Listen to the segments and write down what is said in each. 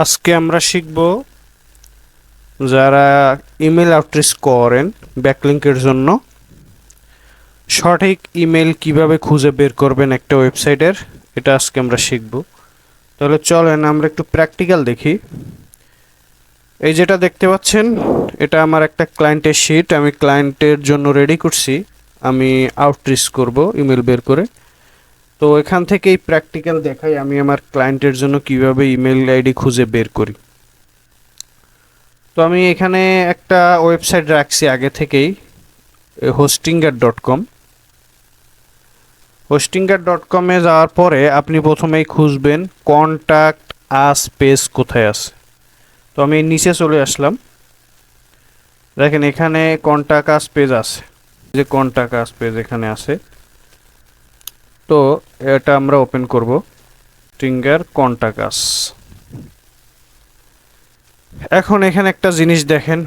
আজকে আমরা শিখব যারা ইমেল আউটরিচ করেন ব্যাকলিংকের জন্য, সঠিক ইমেল কীভাবে খুঁজে বের করবেন একটা ওয়েবসাইটের এটা আজকে আমরা শিখব। তাহলে চলেন আমরা একটু প্র্যাকটিক্যাল দেখি। এই যেটা দেখতে পাচ্ছেন, এটা আমার একটা ক্লায়েন্টের শিট আমি ক্লায়েন্টের জন্য রেডি করছি। আমি আউটরিচ করব ইমেল বের করে। তো এখান থেকেই প্র্যাকটিক্যাল দেখাই আমি আমার ক্লায়েন্টের জন্য কীভাবে ইমেল আইডি খুঁজে বের করি। তো আমি এখানে একটা ওয়েবসাইট রাখছি আগে থেকেই Hostinger dot com Hostinger dot কমে যাওয়ার পরে আপনি প্রথমেই খুঁজবেন কন্ট্যাক্ট আস পেজ কোথায় আছে। তো আমি নিচে চলে আসলাম। দেখেন এখানে কন্ট্যাক্ট আস পেজ আছে। যে কন্ট্যাক্ট আস পেজ এখানে আছে। তো এটা আমরা ওপেন করব। টিঙ্গার কন্টাকাস এখন এখানে একটা জিনিস দেখেন।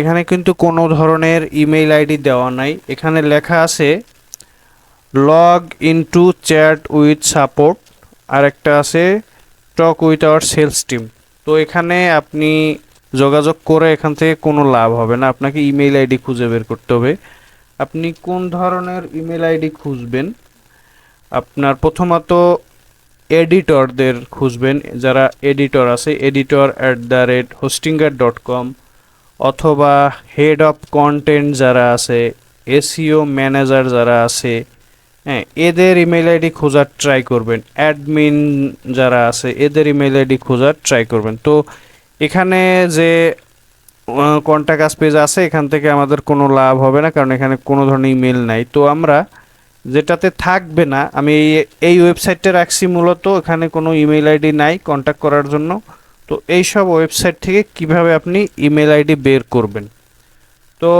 এখানে কিন্তু কোনো ধরনের ইমেইল আইডি দেওয়া নাই। এখানে লেখা আছে log into chat with support আর একটা আছে talk with our sales team তো এখানে আপনি যোগাযোগ করে এখান থেকে কোনো লাভ হবে না। আপনাকে ইমেইল আইডি খুঁজে বের করতে হবে। আপনি কোন ধরনের ইমেল আইডি খুঁজবেন? আপনার প্রথমত এডিটরদের খুঁজবেন, যারা এডিটর আছে, editor at the rate Hostinger dot com অথবা হেড অফ কন্টেন্ট যারা আছে এসিও ম্যানেজার যারা আছে হ্যাঁ এদের ইমেল আইডি খোঁজার ট্রাই করবেন অ্যাডমিন যারা আছে, এদের ইমেল আইডি খোঁজার ট্রাই করবেন। তো এখানে যে কন্ট্যাক্ট পেজ আছে, এখান থেকে আমাদের কোনো লাভ হবে না, কারণ এখানে কোনো ধরনের ইমেল নাই। তো আমরা যেটাতে থাকবে না, আমি এই ওয়েবসাইটটা রাখছি মূলত, এখানে কোনো ইমেল আইডি নাই কন্ট্যাক্ট করার জন্য। তো এই সব ওয়েবসাইট থেকে কীভাবে আপনি ইমেল আইডি বের করবেন? তো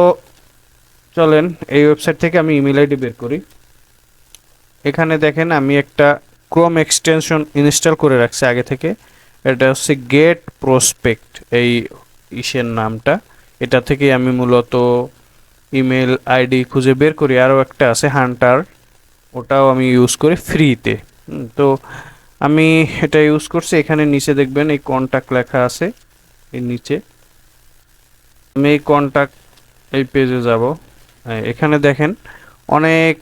চলেন, এই ওয়েবসাইট থেকে আমি ইমেল আইডি বের করি। এখানে দেখেন, আমি একটা ক্রোম এক্সটেনশন ইনস্টল করে রাখছি আগে থেকে। এটা হচ্ছে গেট প্রসপেক্ট এই ইসের নামটা। এটা থেকে আমি মূলত ইমেল আইডি খুঁজে বের করি। আরও একটা আছে, হান্টার। ওটাও আমি ইউজ করি ফ্রিতে তো আমি এটা ইউজ করছি। এখানে নিচে দেখবেন এই কন্ট্যাক্ট লেখা আছে, এর নিচে। আমি এই কন্ট্যাক্ট এই পেজে যাব। এখানে দেখেন অনেক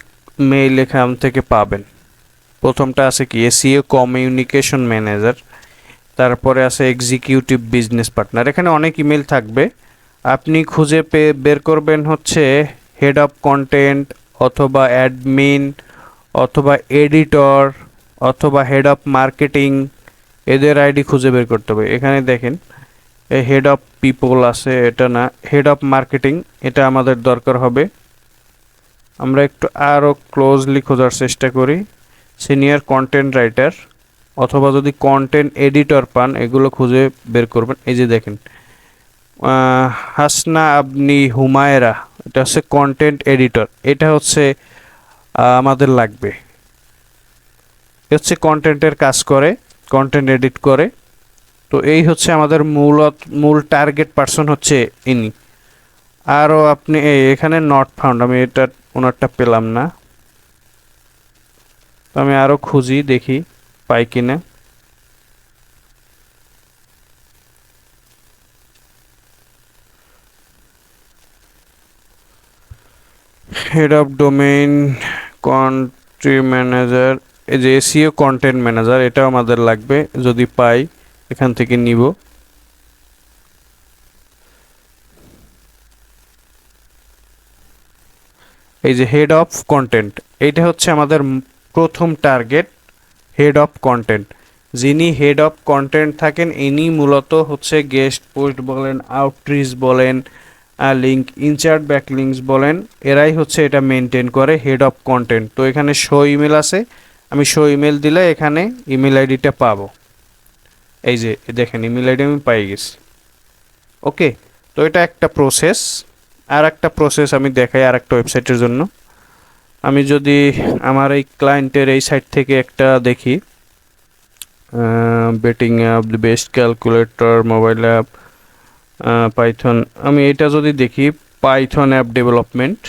মেইল এখান থেকে পাবেন। প্রথমটা আছে কি? এসিও কমিউনিকেশন ম্যানেজার তারপরে আছে এক্সিকিউটিভ বিজনেস পার্টনার এখানে অনেক ইমেল থাকবে। আপনি খুঁজে পেয়ে বের করবেন হচ্ছে হেড অফ কন্টেন্ট অথবা অ্যাডমিন অথবা এডিটর অথবা হেড অফ মার্কেটিং এদের আইডি খুঁজে বের করতে হবে। এখানে দেখেন এই হেড অফ পিপল আছে, এটা না হেড অফ মার্কেটিং এটা আমাদের দরকার হবে। আমরা একটু আরও ক্লোজলি খোঁজার চেষ্টা করি। সিনিয়র কন্টেন্ট রাইটার অথবা যদি কন্টেন্ট এডিটর পান, এগুলো খুঁজে বের করবেন। এই যে দেখেন হাসনা আপনি হুমায়রা, এটা হচ্ছে কন্টেন্ট এডিটর এটা হচ্ছে আমাদের লাগবে। হচ্ছে কন্টেন্টের কাজ করে কন্টেন্ট এডিট করে। তো এই হচ্ছে আমাদের মূল মূল টার্গেট পার্সন হচ্ছে ইনি। আরও আপনি এখানে নট ফাউন্ড আমি এটা, ওনারটা পেলাম না। তো আমি আরও খুঁজি, দেখি পাই কিনা। Head of domain country manager এই যে এসিও কন্টেন্ট ম্যানেজার এটাও আমাদের লাগবে, যদি পাই, এখান থেকে নিব। এই যে হেড অফ কন্টেন্ট এইটা হচ্ছে আমাদের প্রথম টার্গেট হেড অফ কন্টেন্ট যিনি হেড অফ কন্টেন্ট থাকেন, ইনি মূলত হচ্ছে গেস্ট পোস্ট বলেন আউটরিচ বলেন লিঙ্ক ইনচার্ট ব্যাকলিঙ্কস বলেন, এরাই হচ্ছে এটা মেনটেন করে হেড অফ কন্টেন্ট তো এখানে শো ইমেল আছে, আমি শো ইমেল দিলে এখানে ইমেল আইডিটা পাবো। এই যে, দেখেন ইমেল আইডি আমি পাই গেছি। ওকে, তো এটা একটা প্রসেস আর একটা প্রসেস আমি দেখাই আর একটা ওয়েবসাইটের জন্য। আমি যদি আমার এই ক্লায়েন্টের এই সাইট থেকে একটা দেখি betting app best calculator mobile app Python আমি এটা যদি দেখি পাইথন অ্যাপ ডেভেলপমেন্ট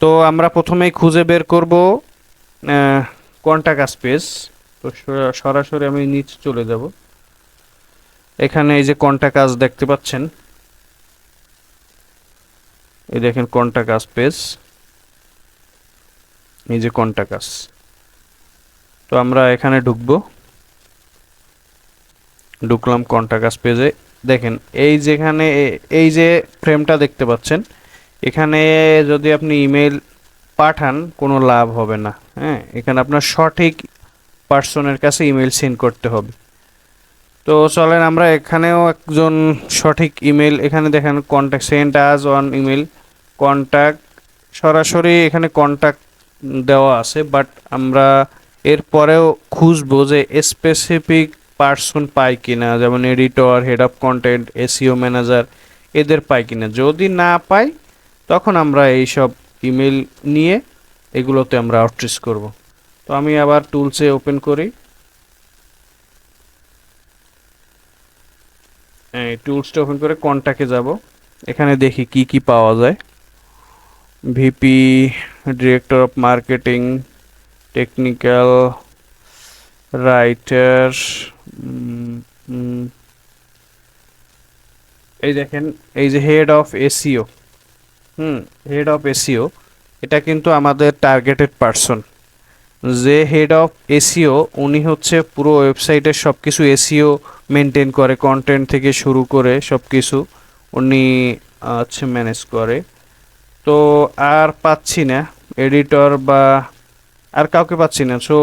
তো আমরা প্রথমেই খুঁজে বের করব কন্টাক্ট স্পেস তো সরা- সরাসরি আমি নিচে চলে যাব। এখানে এই যে কন্টাক্ট কাজ দেখতে পাচ্ছেন। এই দেখেন কন্টাক্ট কাজ পেজ এই যে কন্টাক্ট কাজ তো আমরা এখানে ঢুকবো। ঢুকলাম কন্টাক্ট কাজ পেজে দেখেন, এই যেখানে, এই যে ফ্রেমটা দেখতে পাচ্ছেন, এখানে যদি আপনি ইমেল পাঠান, কোনো লাভ হবে না হ্যাঁ? এখানে আপনার সঠিক পার্সনের কাছে ইমেল সেন্ড করতে হবে। তো চলেন, আমরা এখানেও একজন সঠিক ইমেল এখানে দেখেন contact send us on email contact সরাসরি এখানে কন্ট্যাক্ট দেওয়া আছে বাট আমরা এরপরেও খুঁজবো যে স্পেসিফিক পার্সন পাই কিনা, যেমন editor head of content SEO manager এদের পাই কিনা। যদি না পাই তখন আমরা এই সব ইমেল নিয়ে এগুলোতে আমরা আউটরিচ করব। তো আমি আবার টুলসে ওপেন করি। এই টুলসটা ওপেন করে কন্টাক্টে যাব। এখানে দেখি কি কি পাওয়া যায়। VP director of marketing technical writer এই দেখেন, এই যে head of SEO hmm, head of SEO এটা কিন্তু আমাদের টার্গেটেড পারসন। যে হেড অফ এসিও উনি হচ্ছে পুরো ওয়েবসাইটের সব কিছু এসিও মেনটেন করে, কন্টেন্ট থেকে শুরু করে সব কিছু উনি হচ্ছে ম্যানেজ করে। তো আর পাচ্ছি না, এডিটর বা আর কাউকে পাচ্ছি না। সো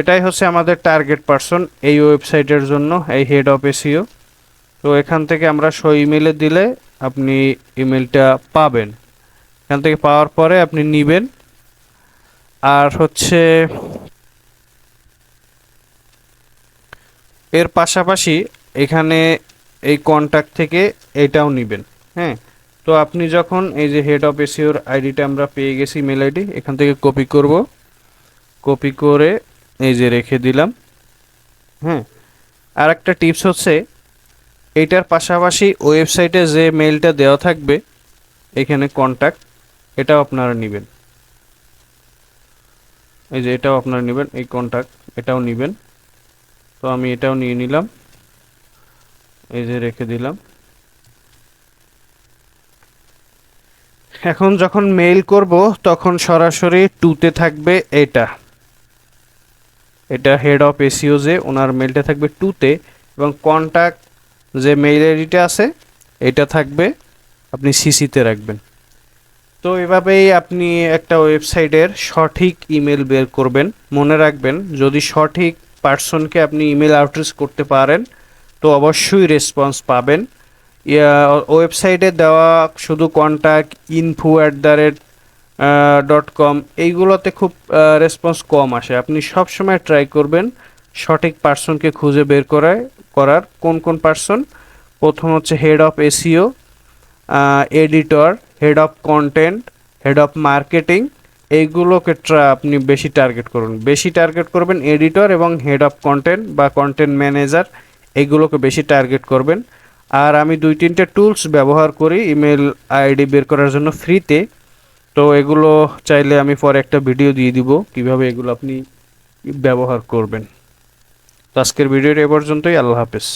এটাই হচ্ছে আমাদের টার্গেট পারসন এই ওয়েবসাইটের জন্য, এই হেড অফ এসিও তো এখান থেকে আমরা সই ইমেলে দিলে আপনি ইমেলটা পাবেন। এখান থেকে পাওয়ার পরে আপনি নিবেন। আর হচ্ছে, এর পাশাপাশি এখানে এই কন্ট্যাক্ট থেকে এটাও নিবেন হ্যাঁ? তো আপনি যখন এই যে হেড অফ এসিওর আইডিটা আমরা পেয়ে গেছি মেল আইডি এখান থেকে কপি করব। কপি করে এই যে রেখে দিলাম। হ্যাঁ আর একটা টিপস হচ্ছে এইটার পাশাপাশি ওয়েবসাইটে যে মেলটা দেওয়া থাকবে এখানে কন্ট্যাক্ট এটাও আপনারা নেবেন। এই যে এটাও আপনারা নেবেন এই কন্ট্যাক্ট এটাও নেবেন। তো আমি এটাও নিয়ে নিলাম। এই যে রেখে দিলাম। এখন যখন মেইল করব তখন সরাসরি টুতে থাকবে এটা। এটা হেড অফ এসিও যে, ওনার মেলটা থাকবে টুতে এবং কন্ট্যাক্ট যে মেইল আইডিটা আছে, এটা থাকবে আপনি সিসিতে রাখবেন। তো এভাবেই আপনি একটা ওয়েবসাইটের সঠিক ইমেল বের করবেন। মনে রাখবেন, যদি সঠিক পার্সনকে আপনি ইমেল আউটরিচ করতে পারেন, তো অবশ্যই রেসপন্স পাবেন। ওয়েবসাইটে দেওয়া শুধু contact info at the rate dot com এইগুলোতে খুব রেসপন্স কম আসে। আপনি সব সময় ট্রাই করবেন সঠিক পার্সনকে খুঁজে বের করায়, করার কোন কোন পার্সন প্রথম হচ্ছে head of SEO editor head of content head of marketing এইগুলোকে ট্রা- আপনি বেশি টার্গেট করুন। বেশি টার্গেট করবেন এডিটর এবং হেড অফ কন্টেন্ট বা কন্টেন্ট ম্যানেজার এইগুলোকে বেশি টার্গেট করবেন। আর আমি দুই, তিনটে টুলস ব্যবহার করি ইমেল আইডি বের করার জন্য ফ্রিতে তো এগুলো চাইলে আমি পরে একটা ভিডিও দিয়ে দিব, কীভাবে এগুলো আপনি ব্যবহার করবেন। তো আজকের ভিডিওটা এ পর্যন্তই, আল্লাহ হাফেজ।